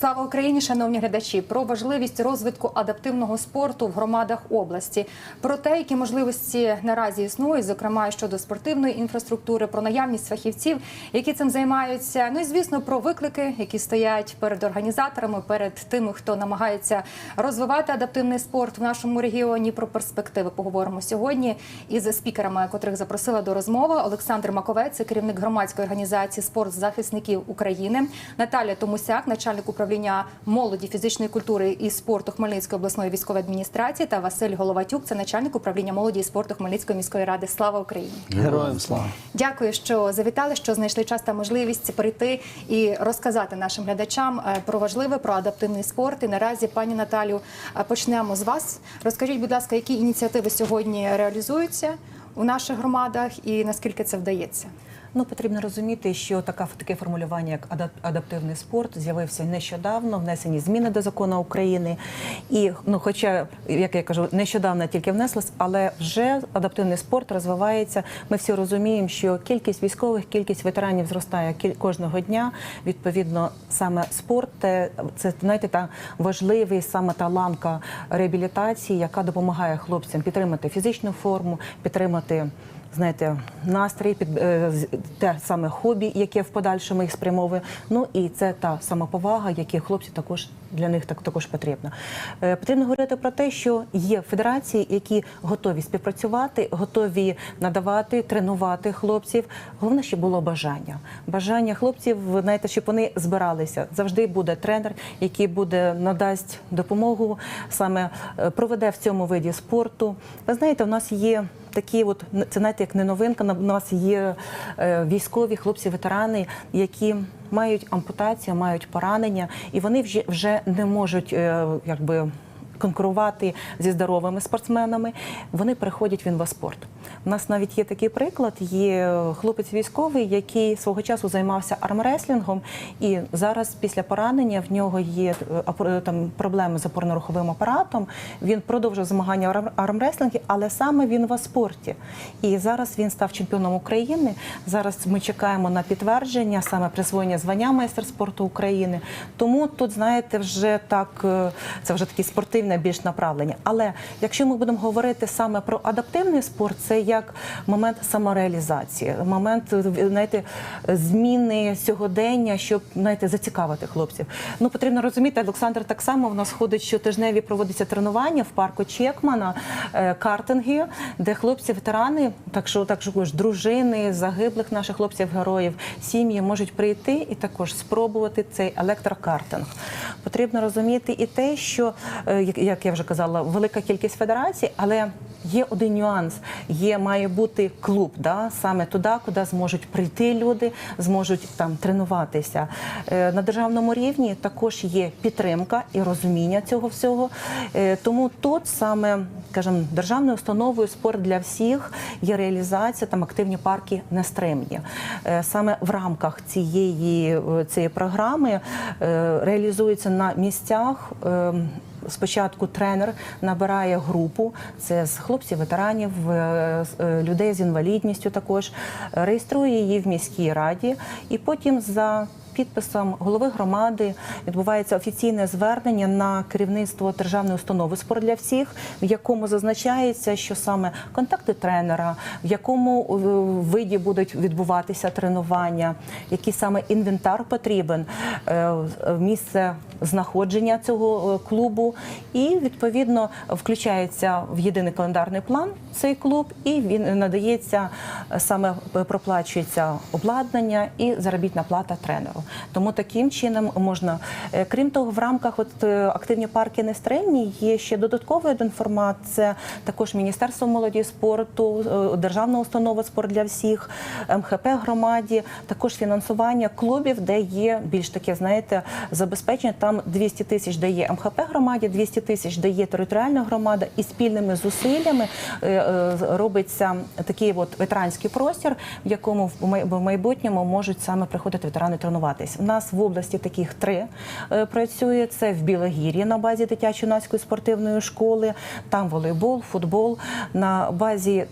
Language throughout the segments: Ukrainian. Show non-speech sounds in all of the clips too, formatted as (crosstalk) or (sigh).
4 Слава Україні, шановні глядачі, про важливість розвитку адаптивного спорту в громадах області, про те, які можливості наразі існують, зокрема щодо спортивної інфраструктури, про наявність фахівців, які цим займаються. Ну і звісно, про виклики, які стоять перед організаторами, перед тими, хто намагається розвивати адаптивний спорт в нашому регіоні. Про перспективи поговоримо сьогодні із спікерами, котрих запросила до розмови Олександр Маковець, керівник громадської організації Спорт захисників України, Наталя Томусяк, начальник управління молоді, фізичної культури і спорту Хмельницької обласної військової адміністрації та Василь Головатюк, це начальник управління молоді і спорту Хмельницької міської ради. Слава Україні! Героям слава. Дякую, що завітали, що знайшли час та можливість прийти і розказати нашим глядачам е, про важливе, про адаптивний спорт. І наразі, пані Наталю, е, почнемо з вас. Розкажіть, будь ласка, які ініціативи сьогодні реалізуються у наших громадах і наскільки це вдається? Ну, потрібно розуміти, що така таке формулювання, як адап- адаптивний спорт, з'явився нещодавно, внесені зміни до закону України. І ну, хоча, як я кажу, нещодавно тільки внеслось, але вже адаптивний спорт розвивається. Ми всі розуміємо, що кількість військових, кількість ветеранів зростає кожного дня. Відповідно, саме спорт це, це знаєте, та важливий саме та ланка реабілітації, яка допомагає хлопцям підтримати фізичну форму, підтримати знаєте, настрій, під е, те саме хобі, яке в подальшому їх спрямовує. Ну і це та самоповага, яка хлопці також для них так також потрібна. Е, Потрібно говорити про те, що є федерації, які готові співпрацювати, готові надавати, тренувати хлопців. Головне, щоб було бажання. Бажання хлопців, знаєте, щоб вони збиралися. Завжди буде тренер, який буде надасть допомогу, саме е, проведе в цьому виді спорту. Ви знаєте, у нас є такі, от це знаєте, як не новинка. на- нас є е, військові хлопці-ветерани, які мають ампутацію, мають поранення, і вони вже вже не можуть е, якби. Конкурувати зі здоровими спортсменами, вони переходять в інваспорт. У нас навіть є такий приклад: є хлопець військовий, який свого часу займався армреслінгом, і зараз, після поранення, в нього є е, там проблеми з опорно-руховим апаратом. Він продовжив змагання в арм- армреслінгі, але саме в інваспорті. І зараз він став чемпіоном України. Зараз ми чекаємо на підтвердження, саме присвоєння звання майстер спорту України. Тому тут, знаєте, вже так е, це вже такі спортивне більш направлення. Але якщо ми будемо говорити саме про адаптивний спорт, це як момент самореалізації, момент знаєте, зміни сьогодення, щоб знаєте, зацікавити хлопців. Ну потрібно розуміти, Олександр так само в нас ходить щотижневі проводиться тренування в парку Чекмана, е, картинги, де хлопці, ветерани, так що так що дружини загиблих наших хлопців-героїв, сім'ї можуть прийти і також спробувати цей електрокартинг. Потрібно розуміти і те, що е, як- я вже казала, велика кількість федерацій, але є один нюанс: є має бути клуб, да, саме туди, куди зможуть прийти люди, зможуть там тренуватися. Е, На державному рівні також є підтримка і розуміння цього всього. Е, Тому тут саме скажімо, державною установою спорт для всіх є реалізація там активні парки нестримні. Е, Саме в рамках цієї, цієї програми реалізується на місцях. Спочатку тренер набирає групу, це з хлопців, ветеранів, е, е, людей з інвалідністю також, реєструє її в міській раді, і потім за підписом голови громади відбувається офіційне звернення на керівництво державної установи спорт для всіх, в якому зазначається, що саме контакти тренера, в якому е, виді будуть відбуватися тренування, який саме інвентар потрібен, е, місце знаходження цього е, клубу, і відповідно включається в єдиний календарний план цей клуб, і він надається саме проплачується обладнання і заробітна плата тренеру. Тому таким чином можна, Е, крім того, в рамках от е, активні парки нестримні є ще додатковий один формат. Це також Міністерство молоді спорту, е, Державна установа спорт для всіх, МХП громаді, також фінансування клубів, де є більш таке, знаєте, забезпечення. Там 200 тисяч дає МХП громаді, 200 тисяч дає територіальна громада, і спільними зусиллями робиться такий от ветеранський простір, в якому в майбутньому можуть саме приходити ветерани тренуватися. Розвиватись. У нас в області таких три е, працює. Це в Білогір'ї на базі дитячо-юнацької спортивної школи. Там волейбол, футбол на базі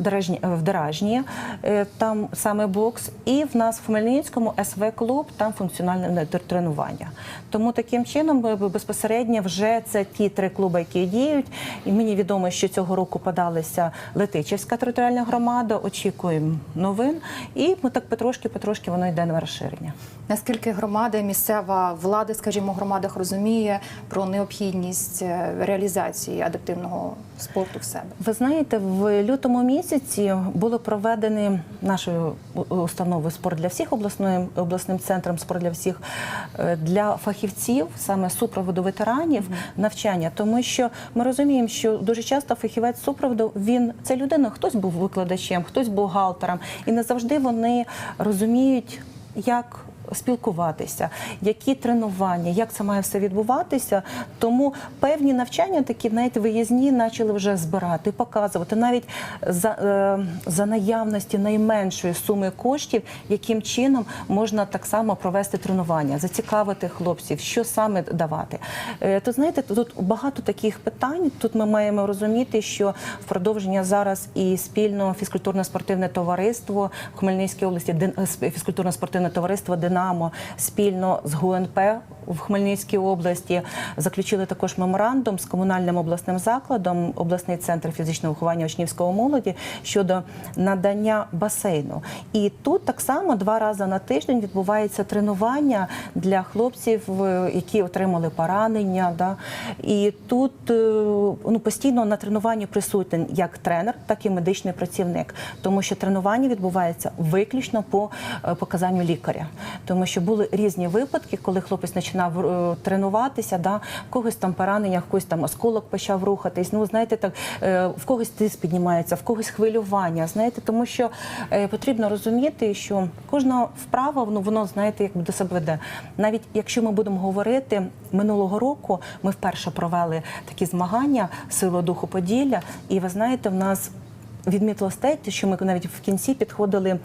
в Деражні, е, там саме бокс. І в нас в Хмельницькому СВ клуб, там функціональне тренування. Тому таким чином е, безпосередньо вже це ті три клуби, які діють. І мені відомо, що цього року подалася Летичівська територіальна громада. Очікуємо новин, і ми так потрошки-потрошки воно йде на розширення. Наскільки громада, місцева влада, скажімо, в громадах розуміє про необхідність е, реалізації адаптивного спорту в себе? Ви знаєте, в лютому місяці було проведені нашою установою спорт для всіх обласною обласним центром спорт для всіх е, для фахівців, саме супроводу ветеранів, навчання, тому що ми розуміємо, що дуже часто фахівець супроводу він це людина, хтось був викладачем, хтось бухгалтером, і не завжди вони розуміють, як спілкуватися, які тренування, як це має все відбуватися. Тому певні навчання, такі знаєте, виїзні, почали вже збирати, показувати навіть за, е, за наявності найменшої суми коштів, яким чином можна так само провести тренування, зацікавити хлопців, що саме давати. Е, то знаєте, тут багато таких питань. Тут ми маємо розуміти, що в продовження зараз і спільно фізкультурно-спортивне товариство в Хмельницькій області, е, фізкультурно-спортивне товариство Динамо спільно з ГУНП в Хмельницькій області заключили також меморандум з комунальним обласним закладом, обласний центр фізичного виховання учнівського молоді щодо надання басейну. І тут так само два рази на тиждень відбувається тренування для хлопців, е, які отримали поранення. Да? І тут е, ну, постійно на тренуванні присутній як тренер, так і медичний працівник, тому що тренування відбувається виключно по е, показанню лікаря, тому що були різні випадки, коли хлопець починав е, тренуватися, да, в когось там поранення, когось там осколок почав рухатись. Ну знаєте, так е, в когось тиск піднімається, в когось хвилювання. Знаєте, тому що е, потрібно розуміти, що кожна вправа ну, воно знаєте, як до себе веде. Навіть якщо ми будемо говорити минулого року, ми вперше провели такі змагання сила духу Поділля, і ви знаєте, в нас. Відмітилось те, що ми навіть в кінці підходили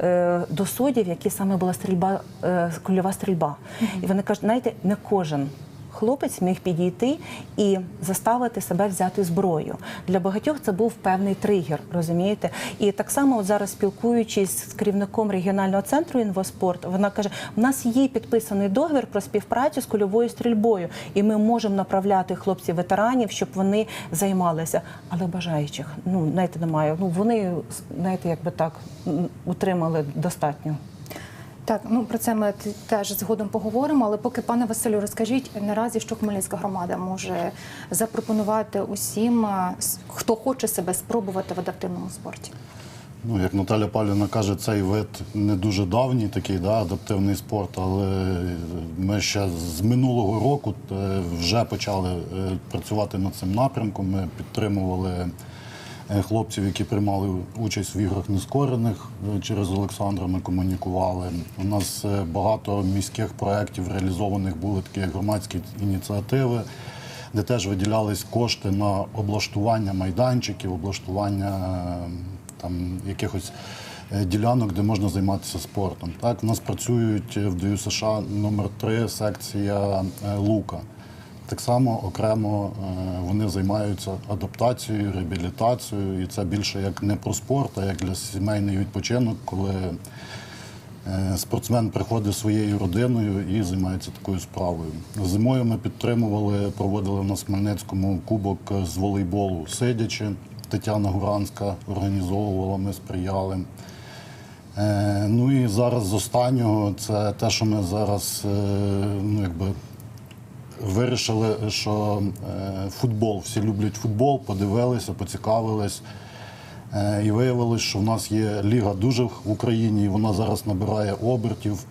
е, до суддів, які саме була стрільба, е, кульова стрільба. І вони кажуть, знаєте, не кожен хлопець міг підійти і заставити себе взяти зброю. Для багатьох це був певний тригер, розумієте? І так само от зараз спілкуючись з керівником регіонального центру інвоспорт, вона каже: у нас є підписаний договір про співпрацю з кульовою стрільбою, і ми можемо направляти хлопців-ветеранів, щоб вони займалися. Але бажаючих, ну знаєте, немає. Ну вони знаєте, якби так утримали достатньо. Так, ну про це ми теж згодом поговоримо. Але поки пане Василю, розкажіть наразі, що Хмельницька громада може запропонувати усім, хто хоче себе спробувати в адаптивному спорті. Ну, як Наталя Павлівна каже, цей вид не дуже давній, такий да, адаптивний спорт, але ми ще з минулого року е, вже почали е, працювати над цим напрямком. Ми підтримували е, хлопців, які приймали участь в іграх нескорених. Е, Через Олександра ми комунікували. У нас е, багато міських проєктів реалізованих були такі громадські ініціативи де теж виділялись кошти на облаштування майданчиків, облаштування е, там якихось е, ділянок, де можна займатися спортом. Так, у нас працюють в ДЮ США номер 3 секція е, Лука. Так само окремо е, вони займаються адаптацією, реабілітацією, і це більше як не про спорт, а як для сімейний відпочинок, коли Е, Спортсмен приходить своєю родиною і займається такою справою. Зимою ми підтримували, проводили в нас в Хмельницькому кубок з волейболу сидячи. Тетяна Гуранська організовувала, ми сприяли. Е, Ну і зараз з останнього це те, що ми зараз ну, якби, вирішили, що е, футбол, всі люблять футбол, подивилися, поцікавились. Е, І виявилось, що в нас є ліга дуже в Україні, і вона зараз набирає обертів.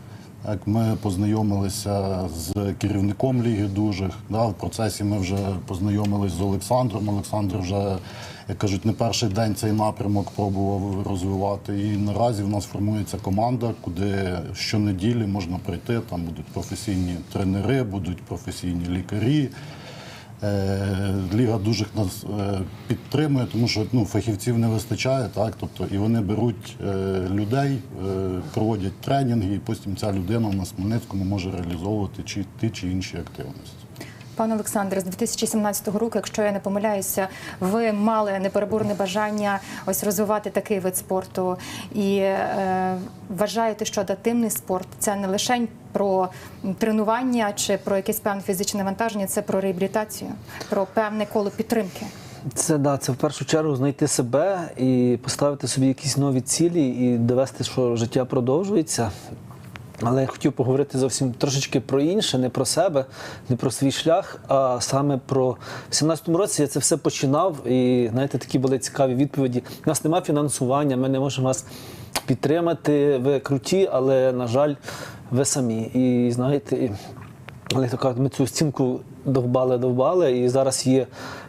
Як ми познайомилися з керівником Ліги дужих, да, в процесі ми вже познайомилися з Олександром. Олександр вже, як кажуть, не перший день цей напрямок пробував розвивати. І наразі в нас формується команда, куди щонеділі можна прийти. Там будуть професійні тренери, будуть професійні лікарі. Е, Ліга дуже нас е, підтримує, тому що ну, фахівців не вистачає, так? Тобто, і вони беруть е, людей, проводять тренінги, і потім ця людина у нас в Хмельницькому може реалізовувати чи ті чи інші активності. Пане Олександре, з 2017 року, якщо я не помиляюся, ви мали непереборне бажання ось розвивати такий вид спорту і е, вважаєте, що адаптивний спорт це не лише про тренування чи про якесь певне фізичне навантаження, це про реабілітацію, про певне коло підтримки. Це да, це в першу чергу знайти себе і поставити собі якісь нові цілі і довести, що життя продовжується. Але я хотів поговорити зовсім трошечки про інше, не про себе, не про свій шлях, а саме про в 17-му році я це все починав. І знаєте, такі були цікаві відповіді. У нас немає фінансування, ми не можемо вас підтримати. Ви круті, але на жаль, ви самі. І знаєте, але то кажуть, ми цю стінку довбали, довбали, і зараз є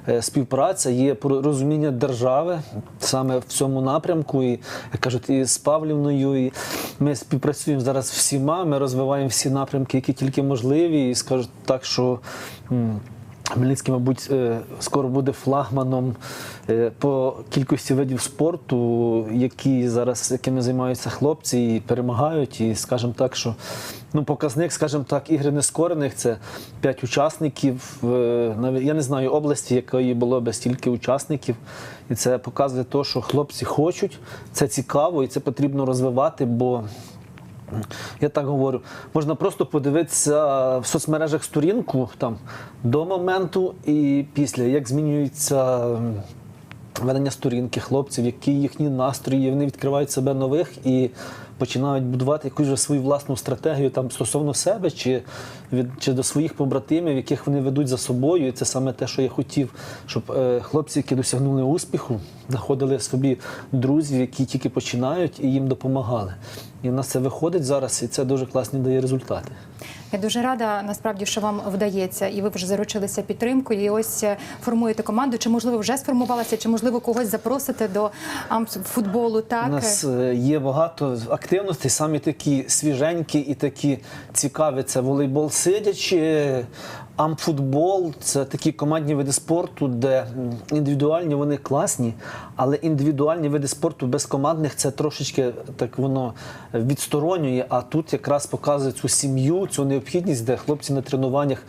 е, співпраця, є розуміння держави саме в цьому напрямку. І як кажуть, і з Павлівною, і ми співпрацюємо зараз всіма. Ми розвиваємо всі напрямки, які тільки можливі. І скажу так, що. Хмельницький, мабуть, е, скоро буде флагманом е, по кількості видів спорту, які зараз якими займаються хлопці і перемагають. І скажімо так, що ну, показник, скажімо так, ігри нескорених це 5 учасників. е, я не знаю області, якої було би стільки учасників. І це показує те, що хлопці хочуть, це цікаво і це потрібно розвивати, бо я так говорю, можна просто подивитися в соцмережах сторінку там до моменту і після, як змінюється ведення сторінки хлопців, які їхні настрої, вони відкривають себе нових і починають будувати якусь вже свою власну стратегію там стосовно себе чи, від, чи до своїх побратимів, яких вони ведуть за собою. І це саме те, що я хотів, щоб е, хлопці, які досягнули успіху, знаходили собі друзів, які тільки починають і їм допомагали. І в нас це виходить зараз, і це дуже класні дає результати. Я дуже рада насправді, що вам вдається, і ви вже заручилися підтримкою. І ось е, формуєте команду. Чи можливо вже сформувалася, чи можливо когось запросите до футболу? Так У нас е, є багато активностей, самі такі свіженькі і такі цікаві. Це волейбол сидячи, амфутбол. Це такі командні види спорту, де індивідуальні вони класні, але індивідуальні види спорту без командних це трошечки так воно відсторонює. А тут якраз показує цю сім'ю, цю необхідність, де хлопці на тренуваннях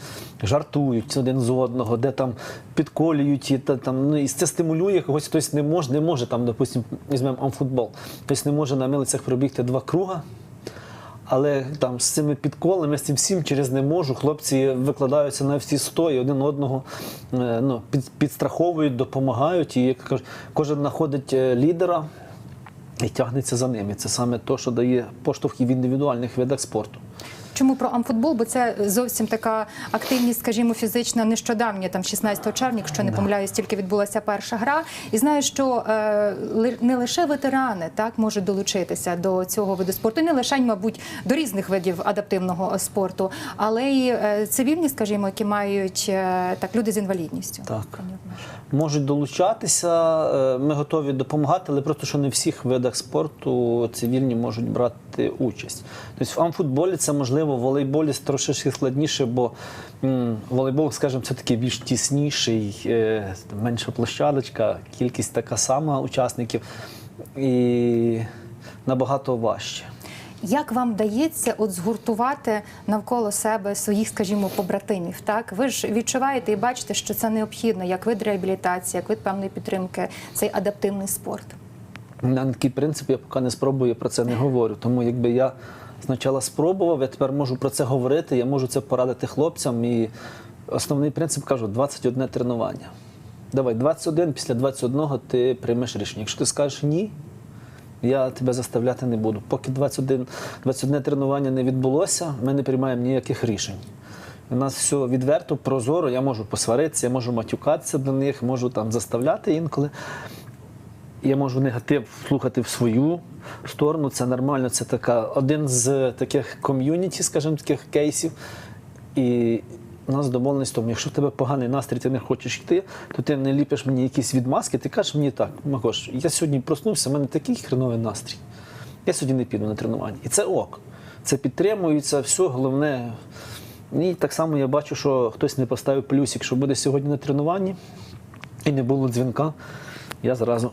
жартують один з одного, де там підколюють і та там ну і це стимулює когось. Хтось не може, не може там, допустимо, візьмемо амфутбол. Хтось не може на милицях пробігти два круга. Але там з цими підколами, з цим всім через не можу. Хлопці викладаються на всі сто і один одного е, ну, під, підстраховують, допомагають. І як кожен знаходить е, лідера і тягнеться за ними. Це саме те, що дає поштовх в індивідуальних видах спорту. Чому про амфутбол? Бо це зовсім така активність, скажімо, фізична нещодавня, там 16 червня, якщо не помиляюсь, тільки відбулася перша гра. І знаю, що е, не лише ветерани так можуть долучитися до цього виду спорту, не лише, мабуть, до різних видів адаптивного спорту, але й е, цивільні, скажімо, які мають е, так люди з інвалідністю. Так. Можуть долучатися, е, ми готові допомагати, але просто що не в всіх видах спорту цивільні можуть брати участь. Тобто в амфутболі це можливо, в волейболі трошки складніше, бо волейбол, скажімо, це такий більш тісніший, е, менша площадочка, кількість така сама учасників і набагато важче. Як вам вдається от згуртувати навколо себе своїх, скажімо, побратимів? Так ви ж відчуваєте і бачите, що це необхідно, як вид реабілітації, як вид певної підтримки, цей адаптивний спорт. На такий принцип я поки не спробую, я про це не говорю. Тому якби я спочатку спробував, я тепер можу про це говорити, я можу це порадити хлопцям. І основний принцип кажу: 21 тренування. Давай, 21, після 21 ти приймеш рішення. Якщо ти скажеш ні, я тебе заставляти не буду. Поки 21, 21 тренування не відбулося, ми не приймаємо ніяких рішень. У нас все відверто, прозоро, я можу посваритися, я можу матюкатися до них, можу там заставляти інколи. Я можу негатив слухати в свою сторону. Це нормально. Це така один з таких ком'юніті, скажімо, таких кейсів. І у нас домовленість тому, якщо в тебе поганий настрій, ти не хочеш йти, то ти не ліпиш мені якісь відмазки, ти кажеш мені так, Макош, я сьогодні проснувся, в мене такий хреновий настрій. Я сьогодні не піду на тренування. І це ок. Це підтримується, все головне І так само я бачу, що хтось не поставив плюсик, що буде сьогодні на тренуванні, і не було дзвінка. Я зразу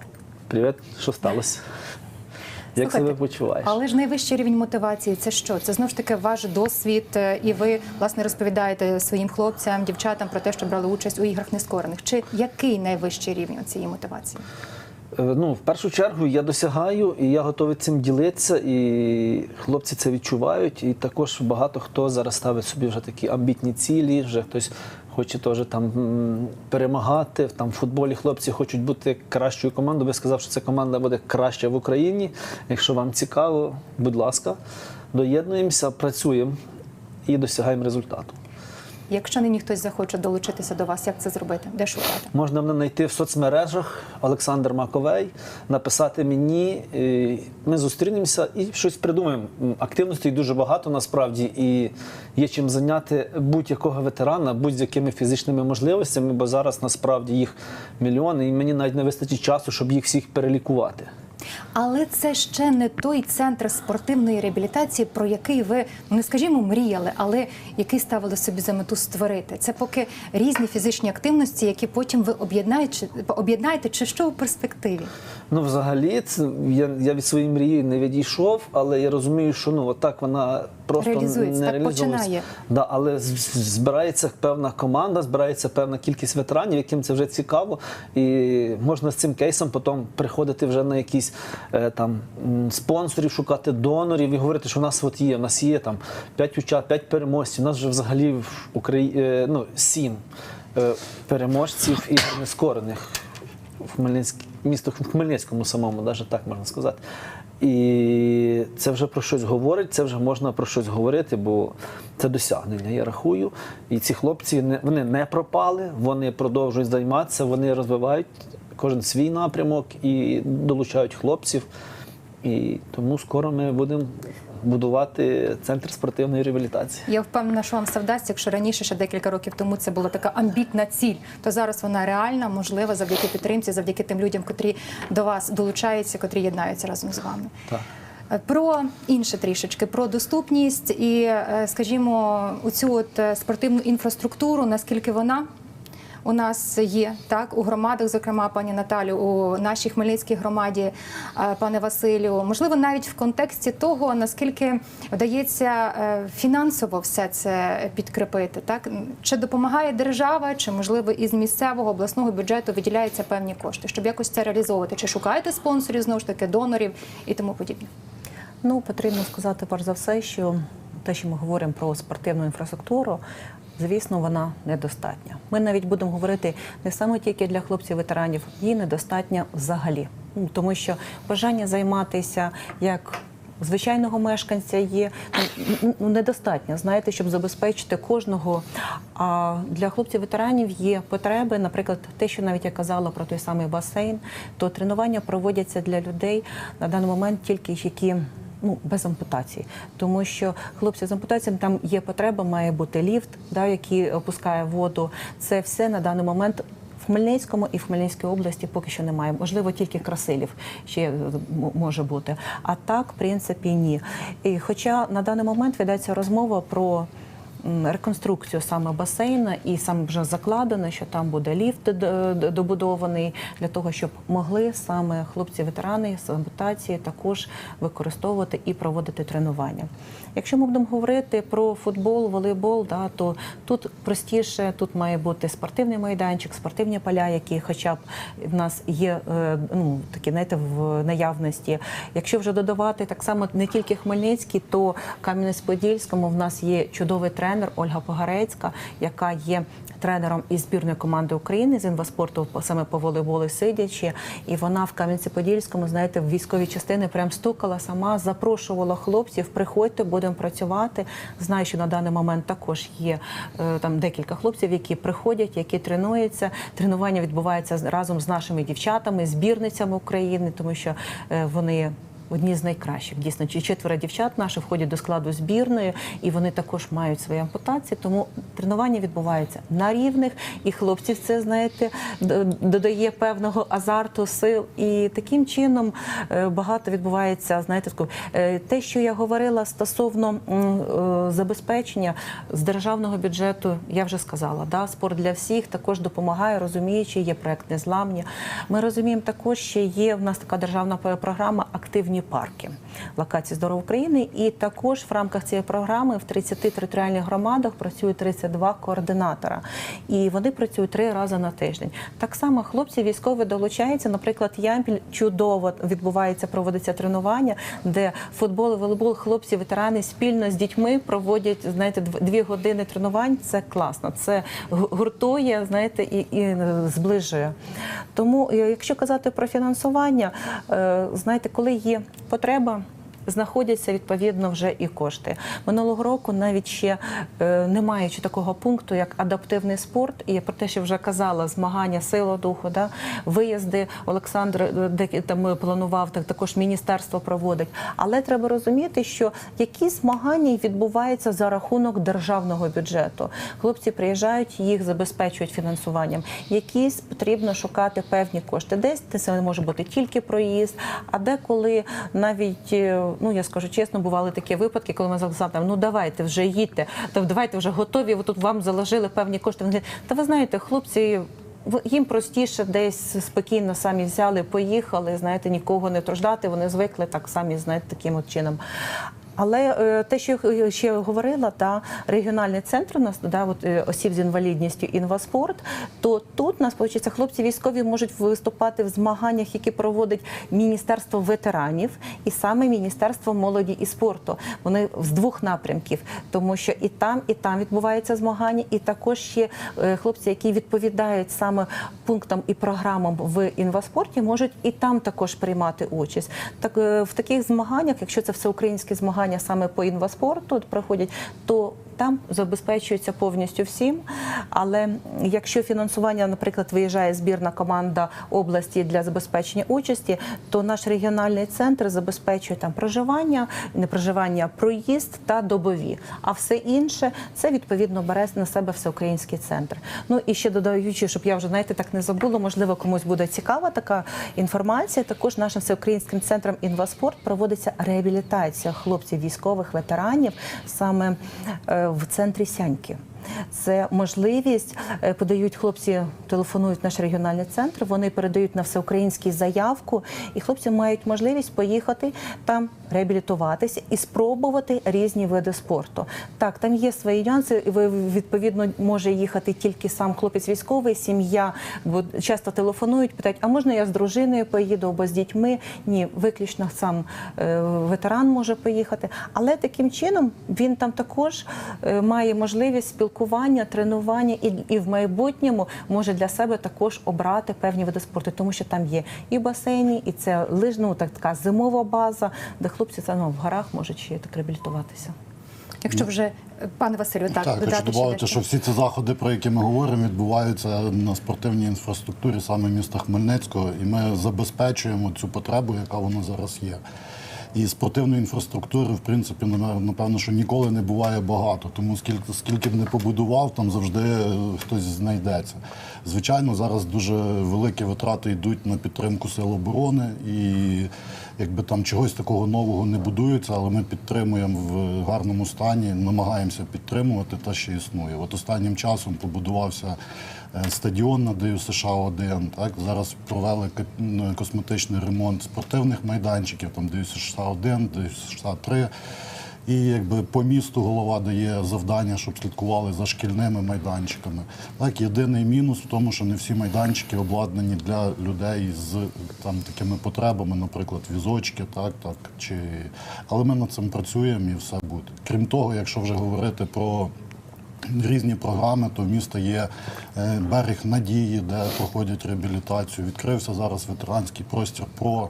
привіт, що сталося? Як Слухайте, себе почуваєш? Але ж найвищий рівень мотивації це що? Це знов ж таки ваш досвід, е, і ви власне розповідаєте своїм хлопцям, дівчатам про те, що брали участь у іграх нескорених. Чи який найвищий рівень цієї мотивації? Е, Ну, в першу чергу я досягаю, і я готовий цим ділитися, і хлопці це відчувають. І також багато хто зараз ставить собі вже такі амбітні цілі, вже хтось хоче теж там перемагати. Там в футболі хлопці хочуть бути кращою командою. Ви сказав, що ця команда буде краща в Україні. Якщо вам цікаво, будь ласка, доєднуємося, працюємо і досягаємо результату. Якщо нині хтось захоче долучитися до вас, як це зробити? Де шукати? Можна мене знайти в соцмережах Олександр Маковей, написати мені. Ми зустрінемося і щось придумаємо. Активностей дуже багато насправді, і є чим зайняти будь-якого ветерана, будь-якими фізичними можливостями, бо зараз насправді їх мільйони, і мені навіть не вистачить часу, щоб їх всіх перелікувати. Але це ще не той центр спортивної реабілітації, про який ви ну не скажімо мріяли, але який ставили собі за мету створити. Це поки різні фізичні активності, які потім ви об'єднаєте, об'єднаєте, чи що у перспективі? Ну, взагалі, це я, я від своєї мрії не відійшов, але я розумію, що ну отак вона просто Реалізується, не так реалізовується. починає. Да, але збирається певна команда, збирається певна кількість ветеранів, яким це вже цікаво, і можна з цим кейсом потім приходити вже на якісь е, там спонсорів, шукати донорів і говорити, що у нас от є, у нас є там 5 уча, 5 переможців. У нас вже взагалі в Україні ну, 7 е, переможців ігор нескорених в Хмельницькій місто Хмельницькому самому, навіть так можна сказати. І це вже про щось говорить, це вже можна про щось говорити, бо це досягнення, я рахую. І ці хлопці вони не пропали, вони продовжують займатися, вони розвивають кожен свій напрямок і долучають хлопців. І тому скоро ми будемо будувати центр спортивної реабілітації. Я впевнена, що вам все вдасться. Якщо раніше, ще декілька років тому, це була така амбітна ціль, то зараз вона реальна, можлива завдяки підтримці, завдяки тим людям, котрі до вас долучаються, котрі єднаються разом з вами. Так. Е, Про інше трішечки, про доступність і, е, скажімо, оцю от е, спортивну інфраструктуру, наскільки вона у нас є так у громадах, зокрема пані Наталю, у нашій Хмельницькій громаді, е, пане Василю. Можливо, навіть в контексті того, наскільки вдається е, фінансово все це підкріпити, так чи допомагає держава, чи можливо із місцевого обласного бюджету виділяються певні кошти, щоб якось це реалізовувати? Чи шукаєте спонсорів знову ж таки донорів і тому подібне? Ну, потрібно сказати перш за все, що те, що ми говоримо про спортивну інфраструктуру, звісно, вона недостатня. Ми навіть будемо говорити не саме тільки для хлопців-ветеранів, її недостатня взагалі. Ну, Тому що бажання займатися як звичайного мешканця є ну, ну, недостатньо, знаєте, щоб забезпечити кожного. А для хлопців-ветеранів є потреби, наприклад, те, що навіть я казала про той самий басейн, то тренування проводяться для людей на даний момент тільки які. Ну, без ампутації, тому що хлопці з ампутаціями там є потреба, має бути ліфт, да, який опускає воду. Це все на даний момент в Хмельницькому і в Хмельницькій області поки що немає. Можливо, тільки Красилів ще е, може бути. А так, в принципі, ні. І хоча на даний момент ведеться розмова про реконструкцію саме басейна, і саме вже закладено, що там буде ліфт добудований для того, щоб могли саме хлопці-ветерани з ампутації також використовувати і проводити тренування. Якщо ми будемо говорити про футбол, волейбол, да, то тут простіше, тут має бути спортивний майданчик, спортивні поля, які хоча б в нас є е, ну, такі, знаєте, в наявності. Якщо вже додавати так само не тільки Хмельницький, то Кам'янець-Подільському в нас є чудовий тренер Ольга Погарецька, яка є тренером із збірної команди України з інваспорту по- саме по волейболу сидячи. І вона в Кам'янці-Подільському, знаєте, в військовій частини прям стукала сама, запрошувала хлопців, приходьте, будемо працювати. Знаю, що на даний момент також є е, там декілька хлопців, які приходять, які тренуються. Тренування відбувається разом з нашими дівчатами, збірницями України, тому що е, вони одні з найкращих. Дійсно, чи четверо дівчат наші входять до складу збірної, і вони також мають свої ампутації. Тому тренування відбувається на рівних, і хлопців це знаєте додає певного азарту, сил. І таким чином е, багато відбувається. Знаєте, е, те, що я говорила стосовно е, забезпечення з державного бюджету, я вже сказала, да, спорт для всіх також допомагає, розуміючи, є проект незламні. Ми розуміємо також, що є в нас така державна програма Активні парки локації здоров'я України. І також в рамках цієї програми в 30 територіальних громадах працює 32 координатора, і вони працюють три рази на тиждень. Так само хлопці військові долучаються. Наприклад, Ямпіль чудово відбувається, проводиться тренування, де футбол, і волейбол, хлопці, ветерани спільно з дітьми проводять знаєте, дв- дві години тренувань. Це класно. Це гуртує, знаєте, і, і е, зближує. Тому, е, якщо казати про фінансування, е, знаєте, коли є потреба. Знаходяться відповідно вже і кошти минулого року, навіть ще е, не маючи такого пункту, як адаптивний спорт, і про те, що вже казала, змагання сила духу, да виїзди Олександр е, де там планував, так також міністерство проводить. Але треба розуміти, що якісь змагання відбуваються за рахунок державного бюджету. Хлопці приїжджають, їх забезпечують фінансуванням. Якісь потрібно шукати певні кошти. Десь це може бути тільки проїзд, а деколи навіть е, ну я скажу чесно, бували такі випадки, коли ми сказали, ну давайте вже їдьте, то давайте вже готові. Тут вам заложили певні кошти. Вони та ви знаєте, хлопці. Їм простіше десь спокійно самі взяли, поїхали, знаєте, нікого не труждати. Вони звикли так самі, знаєте, таким от чином. Але е, те, що я ще говорила, та регіональний центр у нас да, от, е, осіб з інвалідністю інваспорт, то тут нас виходить, хлопці військові можуть виступати в змаганнях, які проводить Міністерство ветеранів і саме Міністерство молоді і спорту. Вони з двох напрямків, тому що і там, і там відбуваються змагання, і також ще е, хлопці, які відповідають саме пунктам і програмам в інваспорті, можуть і там також приймати участь. Так е, в таких змаганнях, якщо це всеукраїнські змагання саме по інваспорту проходять, то там забезпечується повністю всім. Але якщо фінансування, наприклад, виїжджає збірна команда області для забезпечення участі, то наш регіональний центр забезпечує там проживання, не проживання, проїзд та добові. А все інше це відповідно бере на себе всеукраїнський центр. Ну і ще додаючи, щоб я вже знаєте, так не забула, можливо, комусь буде цікава така інформація. Також нашим всеукраїнським центром інваспорт проводиться реабілітація хлопців військових ветеранів саме е, в центрі Сяньки. Це можливість е, подають хлопці, телефонують в наш регіональний центр. Вони передають на всеукраїнський заявку, і хлопці мають можливість поїхати там реабілітуватися і спробувати різні види спорту. Так, там є свої нюанси. Ви відповідно може їхати тільки сам хлопець військовий, сім'я, бо часто телефонують, питають, а можна я з дружиною поїду або з дітьми? Ні, виключно сам е, ветеран може поїхати. Але таким чином він там також е, має можливість спілкування, тренування і, і в майбутньому може для себе також обрати певні види спорту, тому що там є і басейни, і це лижна, так така зимова база, де хлопці це, ну, в горах можуть ще так реабілітуватися. Якщо вже е, пане Василю, так, Так, додати хочу додати, що всі ці заходи, про які ми говоримо, відбуваються на спортивній інфраструктурі саме міста Хмельницького, і ми забезпечуємо цю потребу, яка вона зараз є. І спортивної інфраструктури, в принципі, напевно, що ніколи не буває багато. Тому скільки, скільки б не побудував, там завжди е, хтось знайдеться. Звичайно, зараз дуже великі витрати йдуть на підтримку сил оборони, і якби там чогось такого нового не будується, але ми підтримуємо в гарному стані, намагаємося підтримувати те, що існує. От останнім часом побудувався е, стадіон на Дию США 1 Так зараз провели косметичний ремонт спортивних майданчиків, там Дию США 1 Дию США 3 і якби по місту голова дає завдання, щоб слідкували за шкільними майданчиками. Так, єдиний мінус в тому, що не всі майданчики обладнані для людей з там такими потребами, наприклад, візочки, так, так чи але ми над цим працюємо і все буде. Крім того, якщо вже говорити про різні програми. То в міста є е, берег надії, де проходять реабілітацію. Відкрився зараз ветеранський простір про.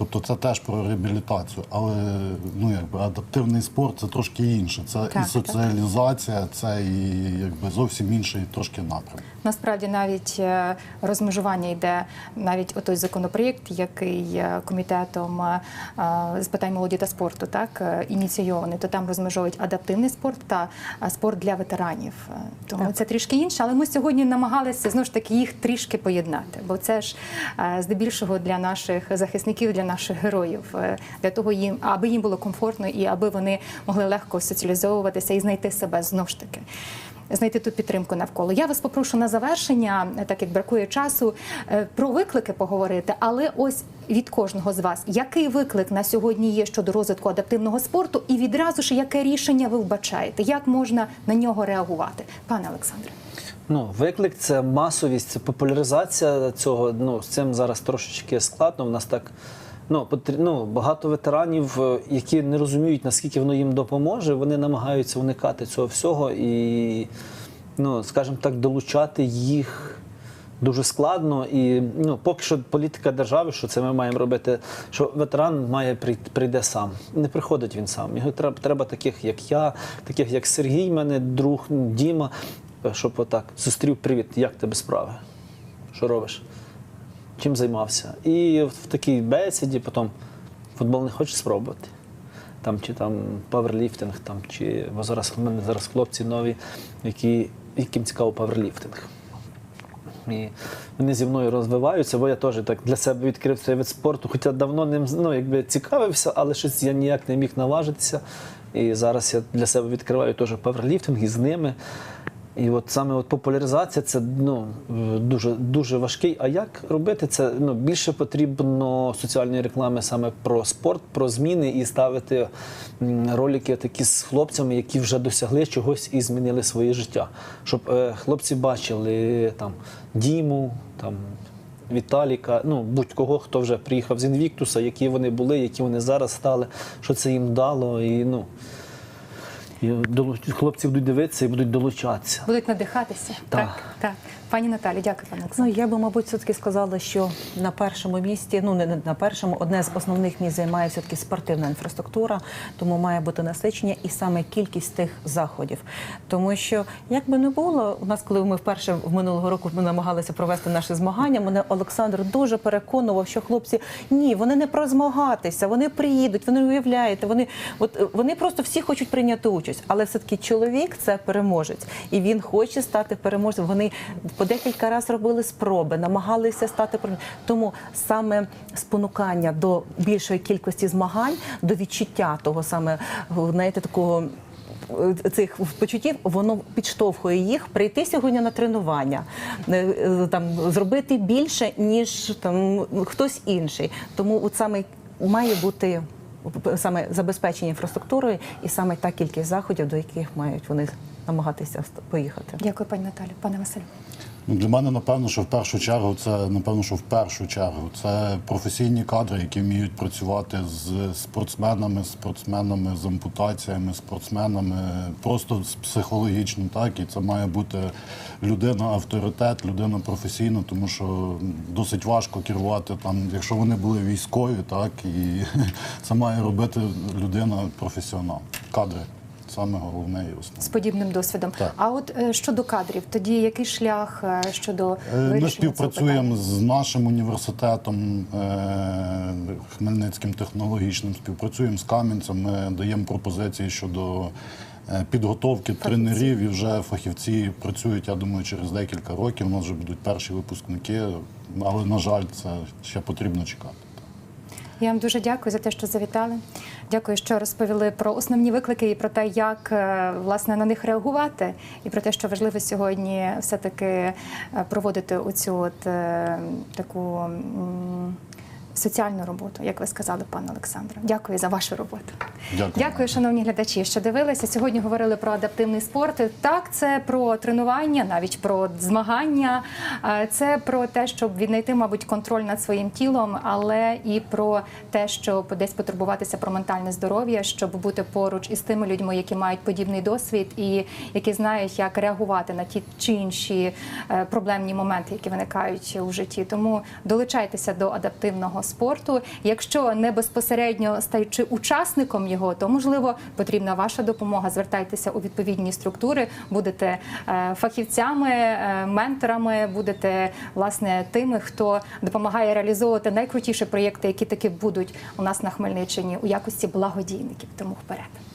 Тобто це теж про реабілітацію, але ну якби адаптивний спорт це трошки інше. Це Так, і так. соціалізація, це і якби зовсім інший трошки напрям. Насправді навіть е, розмежування йде навіть отой законопроєкт, який е, комітетом е, з питань молоді та спорту так ініційований, то там розмежовують адаптивний спорт та спорт для ветеранів. Тому Так. це трішки інше, але ми сьогодні намагалися знову ж таки їх трішки поєднати, бо це ж здебільшого для наших захисників, для наших героїв, е, для того їм, аби їм було комфортно і аби вони могли легко соціалізовуватися і знайти себе знов ж таки. Знайти ту підтримку навколо. Я вас попрошу на завершення, е, так як бракує часу, е, про виклики поговорити. Але ось від кожного з вас, який виклик на сьогодні є щодо розвитку адаптивного спорту, і відразу ж яке рішення ви вбачаєте? Як можна на нього реагувати, пане Олександре? Ну, виклик це масовість, це популяризація цього. Ну, з цим зараз трошечки складно. У нас так ну, потрі- ну, багато ветеранів, е, які не розуміють, наскільки воно їм допоможе, вони намагаються уникати цього всього і, ну, скажімо так, долучати їх. Дуже складно і ну поки що політика держави, що це ми маємо робити. Що ветеран має прий- прийде сам. Не приходить він сам. Його треба треба таких, як я, таких як Сергій, мене друг Діма, щоб отак зустрів привіт. Як тебе справи? Що робиш? Чим займався? І в такій бесіді потім футбол не хочеш спробувати. Там чи там паверліфтинг, там чи бо зараз в мене зараз хлопці нові, які яким цікаво паверліфтинг. І вони зі мною розвиваються, бо я теж так для себе відкрив цей вид спорту, хоча давно ним ну, якби цікавився, але щось я ніяк не міг наважитися. І зараз я для себе відкриваю теж паверліфтинг із ними. І от саме от популяризація це ну, дуже, дуже важкий. А як робити це? Ну, більше потрібно соціальної реклами саме про спорт, про зміни і ставити ролики такі з хлопцями, які вже досягли чогось і змінили своє життя. Щоб е, хлопці бачили там Діму, там. Віталіка, ну будь-кого, хто вже приїхав з Інвіктуса, які вони були, які вони зараз стали, що це їм дало, і ну і долу- хлопці будуть дивитися і будуть долучатися. Будуть надихатися? Так. так. так. Пані Наталі, дякую, пане Ну я би, мабуть, все-таки сказала, що на першому місці, ну не на першому, одне з основних місць займає все-таки спортивна інфраструктура, тому має бути насичення і саме кількість тих заходів. Тому що як би не було, у нас, коли ми вперше в минулого року ми намагалися провести наші змагання, мене Олександр дуже переконував, що хлопці ні, вони не про змагатися, вони приїдуть, вони уявляєте, вони от вони просто всі хочуть прийняти участь, але все-таки чоловік це переможець, і він хоче стати переможцем. Вони по декілька разів робили спроби, намагалися стати. Тому саме спонукання до більшої кількості змагань, до відчуття того саме знаєте, такого. е, Цих почуттів воно підштовхує їх прийти сьогодні на тренування, е, е, там зробити більше ніж там хтось інший. Тому от саме має бути саме забезпечення інфраструктурою і саме та кількість заходів, до яких мають вони намагатися поїхати. Дякую, пані Наталі. Пане Василю. Ну, Для мене, напевно, що в першу чергу це напевно, що в першу чергу це професійні кадри, які вміють працювати з спортсменами, спортсменами з ампутаціями, спортсменами просто з психологічно, так і це має бути людина авторитет, людина професійна, тому що досить важко керувати там, якщо вони були військові, так і (laughs) це має робити людина професіонал. Кадри саме головне і основне. з подібним досвідом. Так. А от е, щодо кадрів, тоді який шлях е, щодо Е, вирішення Ми співпрацюємо з нашим університетом е, Хмельницьким технологічним, співпрацюємо з Кам'янцем, ми даємо пропозиції щодо підготовки тренерів і вже фахівці працюють, я думаю, через декілька років. У нас вже будуть перші випускники, але, на жаль, це ще потрібно чекати. Я вам дуже дякую за те, що завітали. Дякую, що розповіли про основні виклики і про те, як е, власне на них реагувати, і про те, що важливо сьогодні все таки проводити оцю от е, таку. Соціальну роботу, як ви сказали, пане Олександре. Дякую за вашу роботу. Дякую. Дякую, шановні глядачі, що дивилися. Сьогодні говорили про адаптивний спорт. Так, це про тренування, навіть про змагання. Це про те, щоб віднайти, мабуть, контроль над своїм тілом, але і про те, щоб десь потурбуватися про ментальне здоров'я, щоб бути поруч із тими людьми, які мають подібний досвід і які знають, як реагувати на ті чи інші е, проблемні моменти, які виникають у житті. Тому долучайтеся до адаптивного спорту. Якщо не безпосередньо стаючи учасником його, то можливо потрібна ваша допомога. Звертайтеся у відповідні структури, будете е, фахівцями, е, менторами, будете власне тими, хто допомагає реалізовувати найкрутіші проєкти, які таки будуть у нас на Хмельниччині у якості благодійників. Тому вперед.